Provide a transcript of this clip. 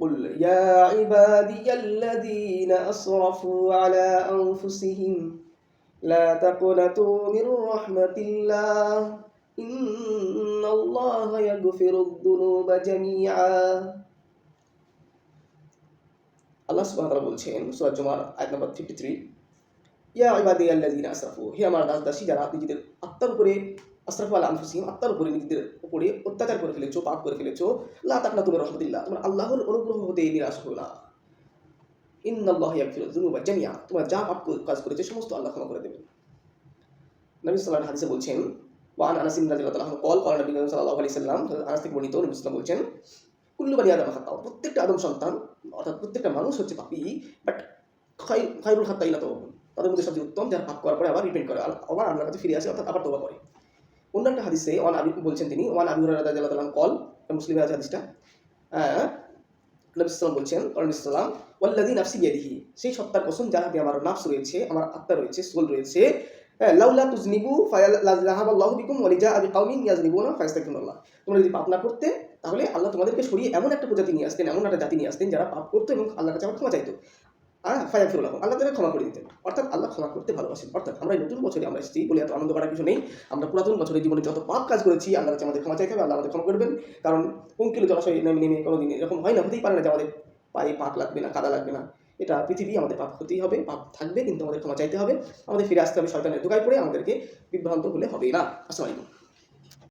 قل يا عبادي الذين أسرفوا على أنفسهم لا تقنطوا من رحمة الله إن الله يغفر الذنوب جميعا আল্লাহ সুবহানাহু ওয়া তাআলা বলছেন সূরা জুমার আয়াত নম্বর 53 ইয়া ইবাদিয়াল্লাযিনা আসরাফু হে আমার দাস দাসী যারা নিজেদের আত্মার উপরে আশরাফ আল আনফুসিম আত্মার উপরে নিজেদের উপরে অত্যাচার করে ফেলেছো, পাপ করে ফেলেছো। লা তাকনা তুমি রহমতুল্লাহ, তোমার আল্লাহর অনুগ্রহ হতে নিরাশ হো না। ইন্নাল্লাহ ইয়াগফিরু যুনুবা জামিয়া তোমরা যা পাপ কাজ করেছে, সমস্ত আল্লাহ ক্ষমা করে দেবেন নবী সাল্লাল্লাহু হাদিসে বলছেন ওয়ান আনাস ইবনে রাদিয়াল্লাহু আনহু কল কল নবী সাল্লাল্লাহু আলাইহি সাল্লাম আনাস থেকে বর্ণিত, নবী সাল্লাল্লাহু বলছেন, কুল্লু বানি আদম খাতা প্রত্যেকটা আদম সন্তান, অর্থাৎ প্রত্যেকটা মানুষ হচ্ছে পাপী, বাট খাই খাইরুল খাতা ইলা তাদের মধ্যে সবচেয়ে উত্তম, যারা পাপ করার পরে আবার রিপেন্ট করে আবার আল্লাহ কাছে ফিরে আসে, অর্থাৎ আবার তোবা করে। অন্য একটা হাদিসে ওয়ান আবি বলছেন তিনি ওয়ান আবি হুরায়রা রাদিয়াল্লাহু কল মুসলিম আছে হাদিসটা। হ্যাঁ নবী সাল্লাম বলছেন নবী সাল্লাম ওয়াল্লাযী নাফসি বিয়াদিহি সেই সত্তার কসম যার হাতে আমার নাফস রয়েছে আমার আত্মা রয়েছে সোল রয়েছে হ্যাঁ, লাউলা তুজনিবু ফায়ালাহাবাল্লাহু বিকুম ওয়ালিজা আবি কাউমিন ইয়াজনিবুনা ফায়াস্তাগফিরুল্লাহ। তোমরা যদি পাপ না করতে তাহলে আল্লাহ তোমাদেরকে সরিয়ে এমন একটা প্রজাতি নিয়ে আসতেন এমন একটা জাতি নিয়ে আসতেন যারা পাপ করতো এবং আল্লাহর কাছে আবার ক্ষমা চাইতো। হ্যাঁ ফায়াফিরুল্লাহ আল্লাহ তাদের ক্ষমা করে দিতেন। অর্থাৎ আল্লাহ ক্ষমা করতে ভালোবাসেন। অর্থাৎ আমরা এই নতুন বছরে আমরা এসেছি বলে এত আনন্দ করার কিছু নেই। আমরা পুরাতন বছরে জীবনে যত পাপ কাজ করেছি, আল্লাহ কাছে আমাদের ক্ষমা চাইতে হবে, আল্লাহ আমাদের ক্ষমা করবেন। কারণ পঙ্কিল জলাশয় নেমে নেমে কোনো দিন এরকম হয় না, হতেই পারে না যে আমাদের পায়ে পাক লাগবে না, কাদা লাগবে না। এটা পৃথিবী আমাদের পাপ হতেই হবে, পাপ থাকবে, কিন্তু আমাদের ক্ষমা চাইতে হবে। আমাদের ফিরে আসতে হবে শয়তানের দোকায় পড়ে, আমাদেরকে বিভ্রান্ত হলে হবে না। আসসালামু আলাইকুম।